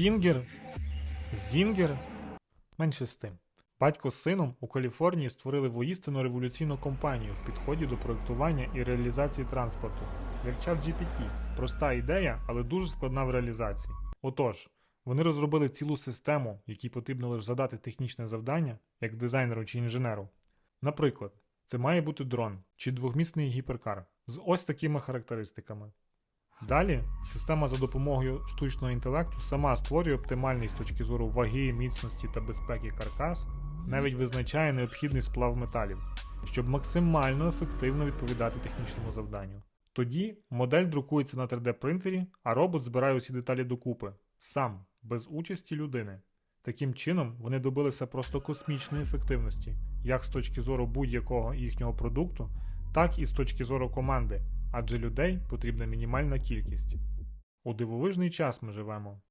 Стінгер? Зінгер? Менше з тим. Батько з сином у Каліфорнії створили воїстину революційну компанію в підході до проєктування і реалізації транспорту. Чат GPT. Проста ідея, але дуже складна в реалізації. Отож, вони розробили цілу систему, якій потрібно лише задати технічне завдання, як дизайнеру чи інженеру. Наприклад, це має бути дрон чи двохмісний гіперкар з ось такими характеристиками. Далі система за допомогою штучного інтелекту сама створює оптимальний з точки зору ваги, міцності та безпеки каркас, навіть визначає необхідний сплав металів, щоб максимально ефективно відповідати технічному завданню. Тоді модель друкується на 3D принтері, а робот збирає усі деталі докупи, сам, без участі людини. Таким чином, вони добилися просто космічної ефективності, як з точки зору будь-якого їхнього продукту, так і з точки зору команди, адже людей потрібна мінімальна кількість. У дивовижний час ми живемо.